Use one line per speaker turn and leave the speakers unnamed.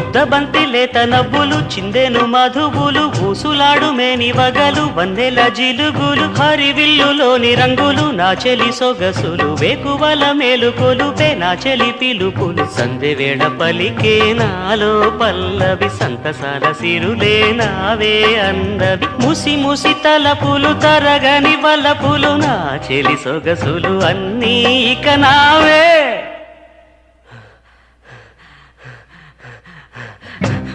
ముద్ద బంతి లేత నవ్వులు చిందెను మధువులు ఊసులాడు మేని వగలు వందెల జిలుగులు హరివిల్లులోని రంగులు నా చెలి సొగసులు వేకువల మేలుకొలుపే నా చెలి పిలుపులు. సందెవేళ పలికే నాలో పల్లవి సంతసాల సిరులే నావే అందవి. ముసి ముసి తలపులు తరగని వలపులు నా చెలి సొగసులు అన్నీ ఇక నావే.